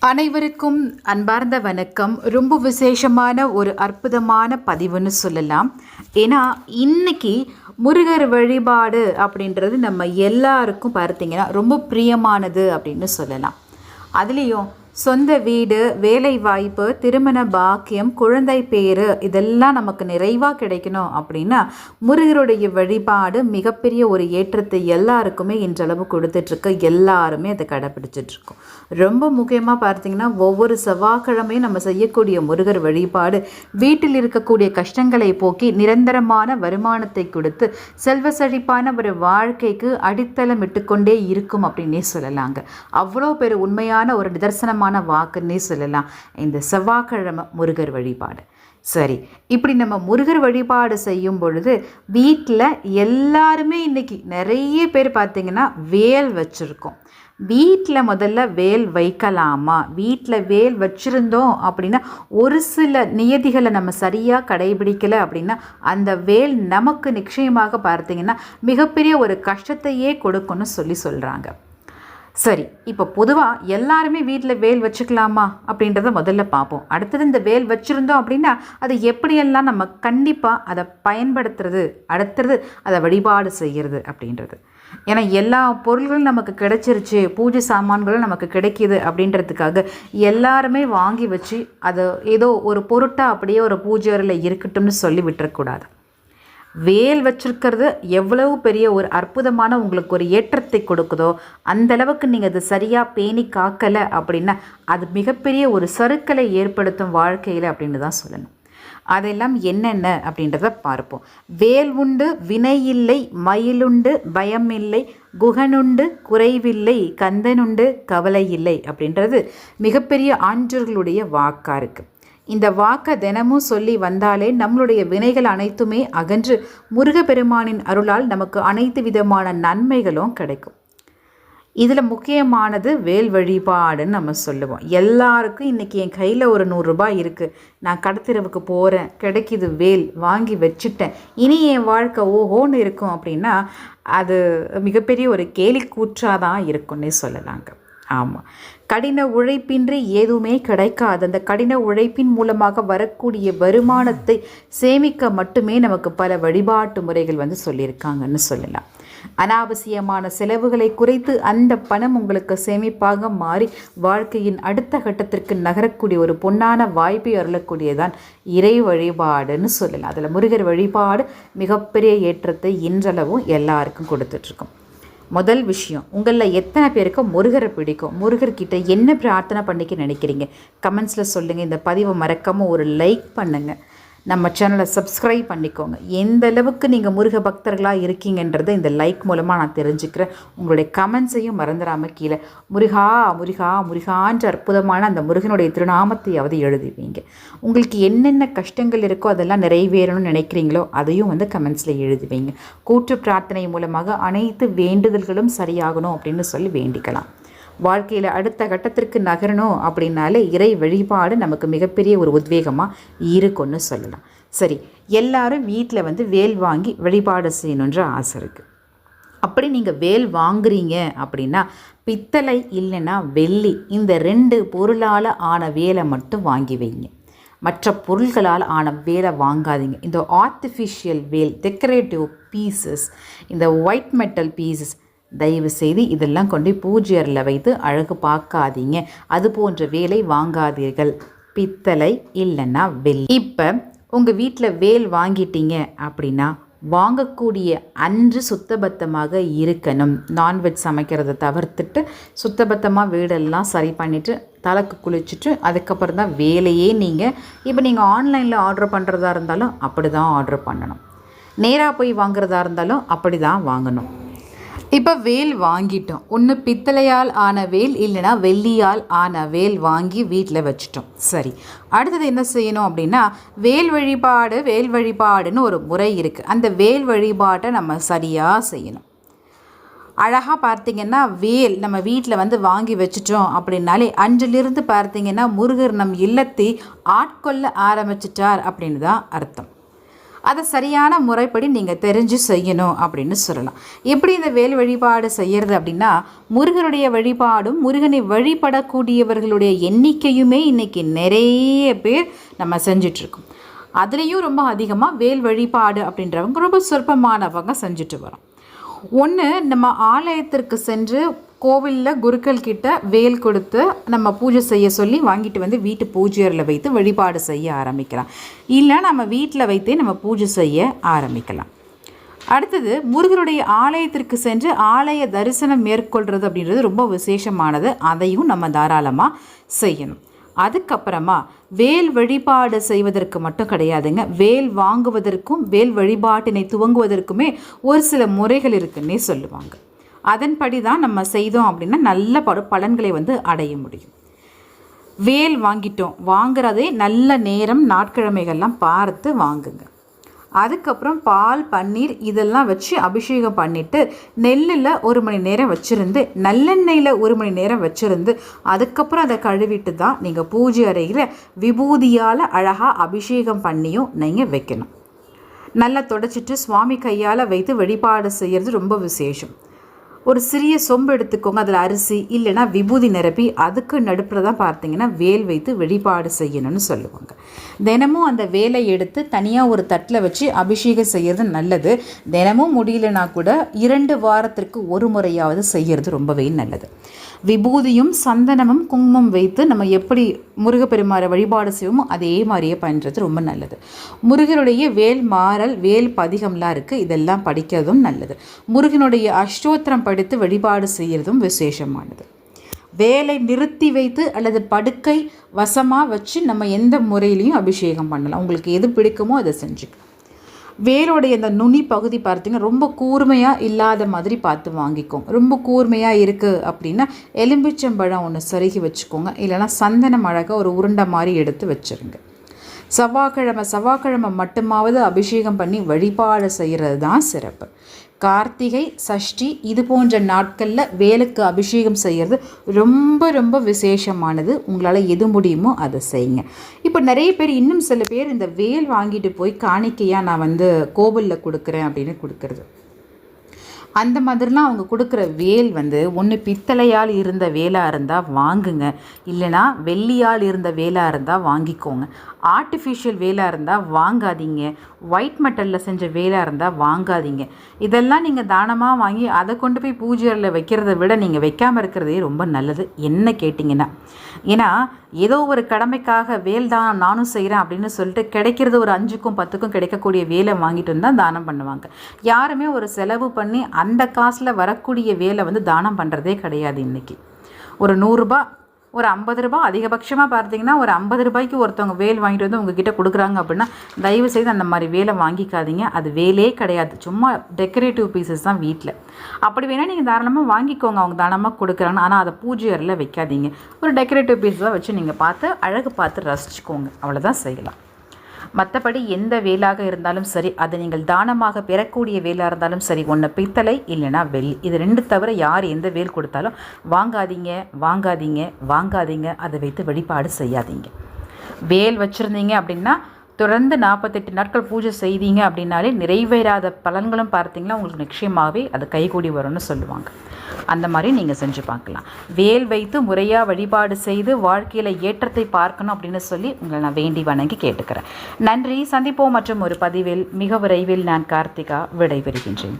அனைவருக்கும் அன்பார்ந்த வணக்கம். ரொம்ப விசேஷமான ஒரு அற்புதமான பதிவுன்னு சொல்லலாம். ஏன்னா இன்னைக்கு முருகர் வழிபாடு அப்படின்றது நம்ம எல்லாருக்கும் பார்த்தீங்கன்னா ரொம்ப பிரியமானது அப்படின்னு சொல்லலாம். அதுலேயும் சொந்த வீடு வேலை வாய்ப்பு திருமண பாக்கியம் குழந்தை பேரு இதெல்லாம் நமக்கு நிறைவாக கிடைக்கணும் அப்படின்னா முருகருடைய வழிபாடு மிகப்பெரிய ஒரு ஏற்றத்தை எல்லாருக்குமே இன்றளவு கொடுத்துட்ருக்கு. எல்லாருமே அதை கடைப்பிடிச்சிட்ருக்கோம் ரொம்ப முக்கியமாக பார்த்தீங்கன்னா ஒவ்வொரு செவ்வாய்க்கிழமையும் நம்ம செய்யக்கூடிய முருகர் வழிபாடு வீட்டில் இருக்கக்கூடிய கஷ்டங்களை போக்கி நிரந்தரமான வருமானத்தை கொடுத்து செல்வ செழிப்பான ஒரு வாழ்க்கைக்கு அடித்தளம் இட்டுக்கொண்டே இருக்கும் அப்படின்னே சொல்லலாங்க. அவ்வளோ பேர் உண்மையான ஒரு நிதர்சனமான வாக்குன்னே சொல்லலாம். இந்த செவ்வாய்க்கிழமை முருகர் வழிபாடு. சரி இப்படி நம்ம முருகர் வழிபாடு செய்யும் பொழுது வீட்டில் எல்லாருமே இன்னைக்கு நிறைய பேர் பார்த்திங்கன்னா வேல் வச்சுருக்கோம். வீட்டில் முதல்ல வேல் வைக்கலாமா? வீட்டில் வேல் வச்சுருந்தோம் அப்படின்னா ஒரு சில நியதிகளை நம்ம சரியாக கடைபிடிக்கலை அப்படின்னா அந்த வேல் நமக்கு நிச்சயமாக பார்த்தீங்கன்னா மிகப்பெரிய ஒரு கஷ்டத்தையே கொடுக்கும்னு சொல்லி சொல்கிறாங்க சரி இப்போ பொதுவாக எல்லாருமே வீட்டில் வேல் வச்சுக்கலாமா? அப்படின்றத முதல்ல பார்ப்போம் அடுத்தது இந்த வேல் வச்சுருந்தோம் அப்படின்னா அது எப்படியெல்லாம் நம்ம கண்டிப்பாக அதை பயன்படுத்துறது அடுத்தது அதை வழிபாடு செய்கிறது அப்படின்றது. ஏன்னா எல்லா பொருள்களும் நமக்கு கிடைச்சிருச்சு பூஜை சாமான்களும் நமக்கு கிடைக்கிது அப்படின்றதுக்காக எல்லாருமே வாங்கி வச்சு அதை ஏதோ ஒரு பொருட்டாக அப்படியே ஒரு பூஜை அறையில் இருக்கட்டும்னு சொல்லி விட்டுறக்கூடாது. வேல் வச்சிருக்கிறது எவ்வளவு பெரிய ஒரு அற்புதமான உங்களுக்கு ஒரு ஏற்றத்தை கொடுக்குதோ அந்த அளவுக்கு நீங்கள் அது சரியாக பேணி காக்கலை அப்படின்னா அது மிகப்பெரிய ஒரு சறுக்கலை ஏற்படுத்தும் வாழ்க்கையில் அப்படின்னு தான் சொல்லணும். அதெல்லாம் என்னென்ன அப்படின்றத பார்ப்போம். வேல் உண்டு வினை இல்லை மயிலுண்டு பயமில்லை குகனுண்டு குறைவில்லை கந்தனுண்டு கவலை இல்லை அப்படின்றது மிகப்பெரிய ஆண்டர்களுடைய வாக்காக இருக்குது இந்த வாக்கை தினமும் சொல்லி வந்தாலே நம்மளுடைய வினைகள் அனைத்துமே அகன்று முருகப்பெருமானின் அருளால் நமக்கு அனைத்து விதமான நன்மைகளும் கிடைக்கும். இதில் முக்கியமானது வேல் வழிபாடுன்னு நம்ம சொல்லுவோம். எல்லாருக்கும் இன்றைக்கி என் கையில் ஒரு நூறுரூபா இருக்குது நான் கடத்திரவுக்கு போகிறேன் கிடைக்கிது வேல். வாங்கி வச்சுட்டேன். இனி என் வாழ்க்கை ஓஹோன்னு இருக்கும் அப்படின்னா அது மிகப்பெரிய ஒரு கேலி கூற்றாக தான் இருக்குன்னே சொல்லலாங்க. ஆமாம் கடின உழைப்பின்றி எதுவுமே கிடைக்காது. அந்த கடின உழைப்பின் மூலமாக வரக்கூடிய வருமானத்தை சேமிக்க மட்டுமே நமக்கு பல வழிபாட்டு முறைகள் வந்து சொல்லியிருக்காங்கன்னு சொல்லலாம். அனாவசியமான செலவுகளை குறைத்து அந்த பணம் உங்களுக்கு சேமிப்பாக மாறி வாழ்க்கையின் அடுத்த கட்டத்திற்கு நகரக்கூடிய ஒரு பொன்னான வாய்ப்பை அருளக்கூடியதான் இறை வழிபாடுன்னு சொல்லலாம். அதில் முருகர் வழிபாடு மிகப்பெரிய ஏற்றத்தை இன்றளவும் எல்லாருக்கும் கொடுத்துட்ருக்கோம். முதல் விஷயம் உங்களில் எத்தனை பேருக்கு முருகரை பிடிக்கும்? முருகர்கிட்ட என்ன பிரார்த்தனை பண்ணிக்க நினைக்கிறீங்க? கமெண்ட்ஸில் சொல்லுங்கள் இந்த பதிவை மறக்காமல் ஒரு லைக் பண்ணுங்கள் நம்ம சேனலை சப்ஸ்கிரைப் பண்ணிக்கோங்க. எந்த அளவுக்கு நீங்கள் முருக பக்தர்களாக இருக்கீங்கன்றதை இந்த லைக் மூலமாக நான் தெரிஞ்சுக்கிறேன். உங்களுடைய கமெண்ட்ஸையும் மறந்துடாமல் கீழே முருகா முருகா முருகான்ற அற்புதமான அந்த முருகனுடைய திருநாமத்தையாவது எழுதுவீங்க. உங்களுக்கு என்னென்ன கஷ்டங்கள் இருக்கோ அதெல்லாம் நிறைவேறணும்னு நினைக்கிறீங்களோ அதையும் வந்து கமெண்ட்ஸில் எழுதுவீங்க. கூற்று பிரார்த்தனை மூலமாக அனைத்து வேண்டுதல்களும் சரியாகணும் அப்படின்னு சொல்லி வேண்டிக்கலாம். வாழ்க்கையில் அடுத்த கட்டத்திற்கு நகரணும் அப்படின்னாலே இறை வழிபாடு நமக்கு மிகப்பெரிய ஒரு உத்வேகமாக இருக்கும்னு சொல்லலாம். சரி எல்லாரும் வீட்டில் வந்து வேல் வாங்கி வழிபாடு செய்யணுன்ற ஆசை இருக்குது அப்படி நீங்கள் வேல் வாங்குறீங்க அப்படின்னா பித்தளை இல்லைன்னா வெள்ளி இந்த ரெண்டு பொருளால் ஆன வேலை மட்டும் வாங்கி வைங்க. மற்ற பொருள்களால் ஆன வேலை வாங்காதீங்க. இந்த ஆர்டிஃபிஷியல் வேல் டெக்கரேட்டிவ் பீசஸ் இந்த ஒயிட் மெட்டல் பீசஸ் தயவு செய்து இதெல்லாம் கொண்டு பூஜ்யரில் வைத்து அழகு பார்க்காதீங்க. அது போன்ற வேலை வாங்காதீர்கள். பித்தளை இல்லைன்னா வெள்ளி. இப்போ உங்கள் வீட்டில் வேல் வாங்கிட்டீங்க அப்படின்னா வாங்கக்கூடிய அன்று சுத்தபத்தமாக இருக்கணும். நான்வெஜ் சமைக்கிறத தவிர்த்துட்டு சுத்தபத்தமாக வீடெல்லாம் சரி பண்ணிவிட்டு தலைக்கு குளிச்சுட்டு அதுக்கப்புறம் தான் வேலையே நீங்கள் இப்போ நீங்கள் ஆன்லைனில் ஆர்டர் பண்ணுறதா இருந்தாலும் அப்படி தான் ஆர்டர் பண்ணணும். நேராக போய் வாங்குறதா இருந்தாலும் அப்படி தான் வாங்கணும். இப்போ வேல் வாங்கிட்டோம். ஒன்று பித்தளையால் ஆன வேல் இல்லைனா வெள்ளியால் ஆன வேல் வாங்கி வீட்டில் வச்சுட்டோம். சரி. அடுத்தது என்ன செய்யணும் அப்படின்னா வேல் வழிபாடு வேல் வழிபாடுன்னு ஒரு முறை இருக்குது அந்த வேல் வழிபாட்டை நம்ம சரியாக செய்யணும். அழகாக பார்த்தீங்கன்னா வேல் நம்ம வீட்டில் வந்து வாங்கி வச்சுட்டோம் அப்படின்னாலே அஞ்சிலிருந்து பார்த்தீங்கன்னா முருகர் நம் இல்லத்தை ஆட்கொள்ள ஆரம்பிச்சிட்டார் அப்படின்னு தான் அர்த்தம். அதை சரியான முறைப்படி நீங்கள் தெரிஞ்சு செய்யணும் அப்படின்னு சொல்லலாம். எப்படி இந்த வேல் வழிபாடு செய்கிறது அப்படின்னா முருகனுடைய வழிபாடும் முருகனை வழிபடக்கூடியவர்களுடைய எண்ணிக்கையுமே இன்றைக்கி நிறைய பேர் நம்ம செஞ்சிட்ருக்கோம். அதுலேயும் ரொம்ப அதிகமாக வேல் வழிபாடு அப்படின்றவங்க ரொம்ப சொற்பமானவங்க செஞ்சுட்டு வரோம். ஒன்று நம்ம ஆலயத்திற்கு சென்று கோவிலில் குருக்கள் கிட்ட வேல் கொடுத்து நம்ம பூஜை செய்ய சொல்லி வாங்கிட்டு வந்து வீட்டு பூஜையரில் வைத்து வழிபாடு செய்ய ஆரம்பிக்கலாம். இல்லை நம்ம வீட்டில் வைத்தே நம்ம பூஜை செய்ய ஆரம்பிக்கலாம். அடுத்தது முருகனுடைய ஆலயத்திற்கு சென்று ஆலய தரிசனம் மேற்கொள்கிறது அப்படின்றது ரொம்ப விசேஷமானது. அதையும் நம்ம தாராளமாக செய்யணும். அதுக்கப்புறமா வேல் வழிபாடு செய்வதற்கு மட்டும் கிடையாதுங்க. வேல் வாங்குவதற்கும் வேல் வழிபாட்டினை துவங்குவதற்குமே ஒரு சில முறைகள் இருக்குன்னே சொல்லுவாங்க. அதன்படி தான் நம்ம செய்தோம் அப்படின்னா நல்ல படு பலன்களை வந்து அடைய முடியும். வேல் வாங்கிட்டோம். வாங்குறதே நல்ல நேரம் நாட்கிழமைகள்லாம் பார்த்து வாங்குங்க. அதுக்கப்புறம் பால் பன்னீர் இதெல்லாம் வச்சு அபிஷேகம் பண்ணிவிட்டு நெல்லில் ஒரு மணி நேரம் வச்சுருந்து நல்லெண்ணெயில் ஒரு மணி நேரம் வச்சுருந்து அதுக்கப்புறம் அதை கழுவிட்டு தான் நீங்கள் பூஜை அறையில் விபூதியால் அழகாக அபிஷேகம் பண்ணியும் நீங்கள் வைக்கணும். நல்லா தொடச்சிட்டு சுவாமி கையால் வைத்து வழிபாடு செய்கிறது ரொம்ப விசேஷம். ஒரு சிறிய சொம்பு எடுத்துக்கோங்க அதில் அரிசி இல்லைன்னா விபூதி நிரப்பி அதுக்கு நடுப்புற தான் பார்த்தீங்கன்னா வேல் வைத்து வழிபாடு செய்யணும்னு சொல்லுவாங்க. தினமும் அந்த வேலை எடுத்து தனியாக ஒரு தட்டில் வச்சு அபிஷேகம் செய்கிறது நல்லது. தினமும் முடியலனா கூட இரண்டு வாரத்திற்கு ஒரு முறையாவது செய்கிறது ரொம்பவே நல்லது. விபூதியும் சந்தனமும் குங்குமம் வைத்து நம்ம எப்படி முருகப்பெருமாரை வழிபாடு செய்வோமோ அதே மாதிரியே பண்ணுறது ரொம்ப நல்லது. முருகனுடைய வேல் மாறல் வேல் பதிகம்லாம் இருக்குது இதெல்லாம் படிக்கிறதும் நல்லது. முருகனுடைய அஷ்டோத்திரம் படித்து வழிபாடு செய்கிறதும் விசேஷமானது. வேலை நிறுத்தி வைத்து அல்லது படுக்கை வசமாக வச்சு நம்ம எந்த முறையிலையும் அபிஷேகம் பண்ணலாம். உங்களுக்கு எது பிடிக்குமோ அதை செஞ்சுக்கலாம். வேரோடைய இந்த நுனி பகுதி பார்த்தீங்கன்னா ரொம்ப கூர்மையாக இல்லாத மாதிரி பார்த்து வாங்கிக்கோங்க. ரொம்ப கூர்மையாக இருக்குது அப்படின்னா எலும்பிச்சம்பழம் ஒன்று சருகி வச்சுக்கோங்க. இல்லைனா சந்தனம் அழகாக ஒரு உருண்டை மாதிரி எடுத்து வச்சுருங்க. செவ்வாய்க்கிழமை செவ்வாய்க்கிழமை மட்டுமாவது அபிஷேகம் பண்ணி வழிபாடு செய்கிறது தான் சிறப்பு. கார்த்திகை சஷ்டி இது போன்ற நாட்களில் வேலுக்கு அபிஷேகம் செய்கிறது ரொம்ப ரொம்ப விசேஷமானது. உங்களால் எது முடியுமோ அதை செய்யுங்க. இப்போ நிறைய பேர் இன்னும் சில பேர் இந்த வேல் வாங்கிட்டு போய் காணிக்கையாக நான் வந்து கோவிலில் கொடுக்குறேன் அப்படின்னு கொடுக்குறது. அந்த மாதிரிலாம் அவங்க கொடுக்குற வேல் வந்து ஒன்று பித்தளையால் இருந்த வேலாக இருந்தால் வாங்குங்க. இல்லைனா வெள்ளியால் இருந்த வேலாக இருந்தால் வாங்கிக்கோங்க. ஆர்டிஃபிஷியல் வேலாக இருந்தால் வாங்காதீங்க. ஒயிட் மெட்டலில் செஞ்ச வேலாக இருந்தால் வாங்காதீங்க. இதெல்லாம் நீங்கள் தானமாக வாங்கி அதை கொண்டு போய் பூஜையில் வைக்கிறத விட நீங்கள் வைக்காமல் இருக்கிறதே ரொம்ப நல்லது. என்ன கேட்டிங்கன்னா ஏன்னா ஏதோ ஒரு கடமைக்காக வேல் தான் நானும் செய்கிறேன் அப்படின்னு சொல்லிட்டு கிடைக்கிறது ஒரு அஞ்சுக்கும் பத்துக்கும் கிடைக்கக்கூடிய வேலை வாங்கிட்டு வந்தால் தானம் பண்ணுவாங்க. யாருமே ஒரு செலவு பண்ணி அந்த காசில் வரக்கூடிய வேலை வந்து தானம் பண்ணுறதே கிடையாது இன்றைக்கி ஒரு நூறுரூபா ஒரு ஐம்பது ரூபா அதிகபட்சமாக பார்த்தீங்கன்னா ஒரு ஐம்பது ரூபாய்க்கு ஒருத்தவங்க வேல் வாங்கிட்டு வந்து உங்ககிட்ட கொடுக்குறாங்க அப்படின்னா தயவு செய்து அந்த மாதிரி வேலை வாங்கிக்காதீங்க. அது வேலே கிடையாது. சும்மா டெக்கரேட்டிவ் பீசஸ் தான் வீட்டில் அப்படி வேணால் நீங்கள் தாராளமாக வாங்கிக்கோங்க. அவங்க தாராளமாக கொடுக்குறாங்க ஆனால் அதை பூஜை அறையில் வைக்காதீங்க. ஒரு டெக்கரேட்டிவ் பீஸாக வச்சு நீங்கள் பார்த்து அழகு பார்த்து ரசிச்சுக்கோங்க. அவ்வளோதான் செய்யலாம். மற்றபடி எந்த வேலாக இருந்தாலும் சரி அதை நீங்கள் தானமாக பெறக்கூடிய வேலாக இருந்தாலும் சரி ஒன்று பித்தளை இல்லைனா வெள்ளி இது ரெண்டு தவிர யார் எந்த வேல் கொடுத்தாலும் வாங்காதீங்க வாங்காதீங்க வாங்காதீங்க அதை வைத்து வழிபாடு செய்யாதீங்க. வேல் வச்சுருந்தீங்க அப்படின்னா தொடர்ந்து நாற்பத்தெட்டு நாட்கள் பூஜை செய்தீங்க அப்படின்னாலே நிறைவேறாத பலன்களும் பார்த்தீங்கன்னா உங்களுக்கு நிச்சயமாகவே அது கைகூடி வரும்னு சொல்லுவாங்க. அந்த மாதிரி நீங்கள் செஞ்சு பார்க்கலாம். வேல் வைத்து முறையாக வழிபாடு செய்து வாழ்க்கையில் ஏற்றத்தை பார்க்கணும் அப்படின்னு சொல்லி உங்களை நான் வேண்டி வணங்கி கேட்டுக்கிறேன். நன்றி. சந்திப்போம் மற்றும் ஒரு பதிவில் மிக விரைவில் நான் கார்த்திகா விடைபெறுகின்றேன்.